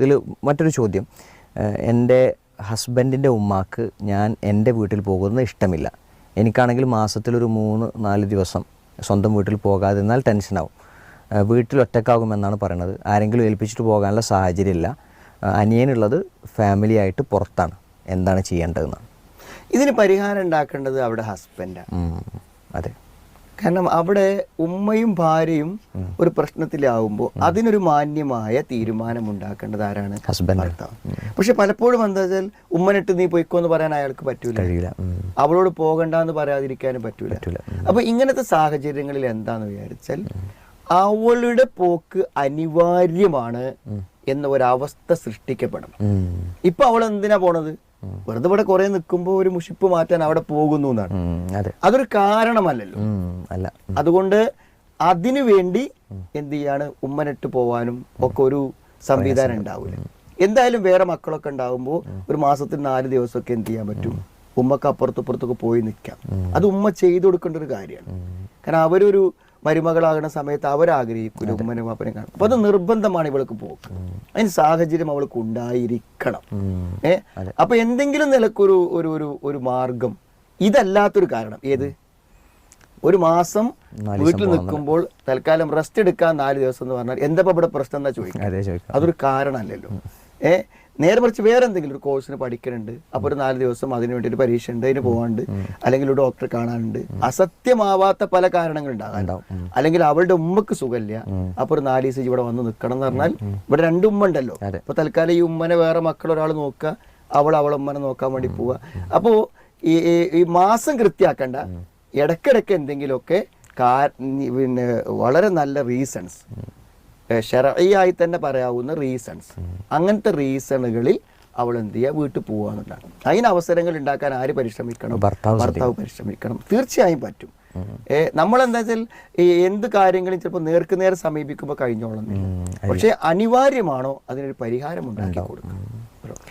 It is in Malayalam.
ഇതിൽ മറ്റൊരു ചോദ്യം. എന്റെ ഹസ്ബൻഡിന്റെ ഉമ്മാക്ക് ഞാൻ എന്റെ വീട്ടിൽ പോകുന്നത് ഇഷ്ടമില്ല. എനിക്കാണെങ്കിൽ മാസത്തിലൊരു മൂന്ന് നാല് ദിവസം സ്വന്തം വീട്ടിൽ പോകാതെ പോകാതിരുന്നാൽ ടെൻഷനാവും. വീട്ടിൽ ഒറ്റക്കാകുമെന്നാണ് പറയുന്നത് ആരെങ്കിലും ഏൽപ്പിച്ചിട്ട് പോകാനുള്ള സാഹചര്യമില്ല. അനിയനുള്ളത് ഫാമിലി ആയിട്ട് പുറത്താണ്. എന്താണ് ചെയ്യേണ്ടതെന്നാണ്. ഇതിന് പരിഹാരം ഉണ്ടാക്കേണ്ടത് അവിടെ ഹസ്ബൻഡാണ് അതെ. കാരണം അവിടെ ഉമ്മയും ഭാര്യയും ഒരു പ്രശ്നത്തിലാവുമ്പോൾ അതിനൊരു മാന്യമായ തീരുമാനം ഉണ്ടാക്കേണ്ടത് ആരാണ് ഭർത്താവ്. പക്ഷെ പലപ്പോഴും എന്താ വെച്ചാൽ ഉമ്മനിട്ട് നീ പൊയ്ക്കോ എന്ന് പറയാൻ അയാൾക്ക് പറ്റൂല. അവളോട് പോകണ്ട എന്ന് പറയാതിരിക്കാനും പറ്റൂല. അപ്പൊ ഇങ്ങനത്തെ സാഹചര്യങ്ങളിൽ എന്താന്ന് വിചാരിച്ചാൽ അവളുടെ പോക്ക് അനിവാര്യമാണ് എന്ന ഒരവസ്ഥ സൃഷ്ടിക്കപ്പെടണം. ഇപ്പൊ അവൾ എന്തിനാ പോണത്? വെറുതെ ഇവിടെ കുറെ നിൽക്കുമ്പോൾ ഒരു മുഷിപ്പ് മാറ്റാൻ അവിടെ പോകുന്നു എന്നാണ്. അതെ. അതൊരു കാരണമല്ലല്ലോ. അല്ല. അതുകൊണ്ട് അതിനു വേണ്ടി എന്ത് ചെയ്യാണ്? ഉമ്മനിട്ട് പോവാനും ഒക്കെ ഒരു സംവിധാനം ഉണ്ടാവില്ല എന്തായാലും വേറെ മക്കളൊക്കെ ഉണ്ടാവുമ്പോൾ ഒരു മാസത്തിൽ നാല് ദിവസമൊക്കെ എന്ത് ചെയ്യാൻ പറ്റും? ഉമ്മക്ക് അപ്പുറത്തപ്പുറത്തൊക്കെ പോയി നിൽക്കാം. അത് ഉമ്മ ചെയ്തു കൊടുക്കേണ്ട ഒരു കാര്യമാണ്. കാരണം അവരൊരു മരുമകളാകുന്ന സമയത്ത് അവരാഗ്രഹിക്കുന്നു ഉമ്മനും പാപ്പനെ കാണും. അപ്പൊ അത് നിർബന്ധമാണ് ഇവൾക്ക് പോക്ക്. അതിന് സാഹചര്യം അവൾക്ക് ഉണ്ടായിരിക്കണം. ഏ? അപ്പൊ എന്തെങ്കിലും നിലക്കൊരു ഒരു ഒരു ഒരു മാർഗം. ഇതല്ലാത്തൊരു കാരണം ഏത്? ഒരു മാസം വീട്ടിൽ നിൽക്കുമ്പോൾ തൽക്കാലം റെസ്റ്റ് എടുക്കാൻ നാല് ദിവസം എന്ന് പറഞ്ഞാൽ എന്താ ഇവിടെ പ്രശ്നം അതെ ചോദിക്കാം. അതൊരു കാരണമല്ലല്ലോ. ഏ നേരെ മറിച്ച് വേറെ എന്തെങ്കിലും ഒരു കോഴ്സിന് പഠിക്കുന്നുണ്ട് അപ്പൊ ഒരു നാല് ദിവസം അതിന് വേണ്ടി ഒരു പരീക്ഷ ഉണ്ട് അതിന് പോകാനുണ്ട് അല്ലെങ്കിൽ ഒരു ഡോക്ടറെ കാണാനുണ്ട്. അസത്യമാവാത്ത പല കാരണങ്ങൾ ഉണ്ടാകാനുണ്ടാവും അല്ലെങ്കിൽ അവളുടെ ഉമ്മക്ക് സുഖമില്ല. അപ്പൊ ഒരു നാല് ദിവസം ഇവിടെ വന്ന് നിൽക്കണം എന്ന് പറഞ്ഞാൽ ഇവിടെ രണ്ട് ഉമ്മ ഉണ്ടല്ലോ. അതെ. അപ്പൊ തൽക്കാലം ഈ ഉമ്മനെ വേറെ മക്കൾ ഒരാൾ നോക്കുക അവൾ അവളെ ഉമ്മനെ നോക്കാൻ വേണ്ടി പോവുക. അപ്പോ ഈ ഈ- ഈ മാസം കൃത്യാക്കണ്ട ഇടക്കിടക്ക് എന്തെങ്കിലുമൊക്കെ കാ- പിന്നെ വളരെ നല്ല റീസൺസ് ഷെറയായി തന്നെ പറയാവുന്ന റീസൺസ് അങ്ങനത്തെ റീസണുകളിൽ അവൾ എന്ത് ചെയ്യുക വീട്ടിൽ പോവാന്നുള്ളതാണ് അതിന് അവസരങ്ങൾ ഉണ്ടാക്കാൻ ആര് പരിശ്രമിക്കണം? ഭർത്താവ് പരിശ്രമിക്കണം. തീർച്ചയായും പറ്റും. നമ്മൾ നമ്മളെന്താ വെച്ചാൽ ഈ എന്ത് കാര്യങ്ങളും ചിലപ്പോൾ നേർക്ക് നേരെ സമീപിക്കുമ്പോൾ കഴിഞ്ഞോളുന്നില്ല പക്ഷെ അനിവാര്യമാണോ അതിനൊരു പരിഹാരം ഉണ്ടാക്കി കൊടുക്കണം